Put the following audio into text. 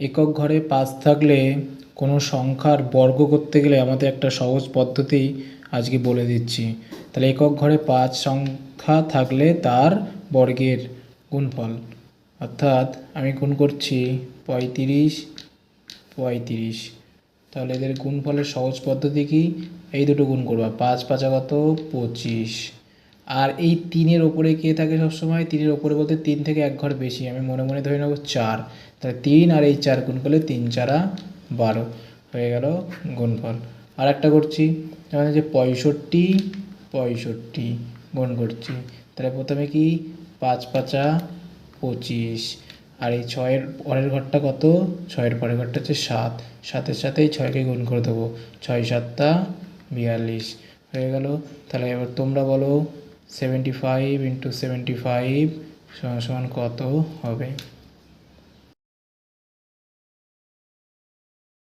একক ঘরে পাঁচ থাকলে কোনো সংখ্যার বর্গ করতে গেলে আমাদের একটা সহজ পদ্ধতি আজকে বলে দিচ্ছি। তাহলে একক ঘরে পাঁচ সংখ্যা থাকলে তার বর্গের গুণফল। অর্থাৎ আমি গুণ করছি পঁয়ত্রিশ পঁয়ত্রিশ। তাহলে এদের গুণফলের সহজ পদ্ধতি কি? এই দুটো গুণ করবা, পাঁচ পাঁচা কত পঁচিশ। আর এই তিনের ওপরে কে থাকে সবসময়? তিনের ওপরে বলতে তিন থেকে এক ঘর বেশি। আমি মনে মনে ধরে নেব চার। তাহলে তিন আর এই চার গুণ করলে তিন চারা বারো হয়ে গেল গুণফল। আর একটা করছি যেমন যে পঁয়ষট্টি পঁয়ষট্টি গুণ করছি, তাহলে প্রথমে কি? পাঁচ পাঁচা পঁচিশ। আর এই ছয়ের পরের ঘরটা কত? ছয়ের পরের ঘরটা হচ্ছে সাত। সাতের সাথে এই ছয়কে গুণ করে দেবো। ছয় সাতটা বিয়াল্লিশ হয়ে গেল। তাহলে এবার তোমরা বলো seventy five into seventy five সমান কত হবে?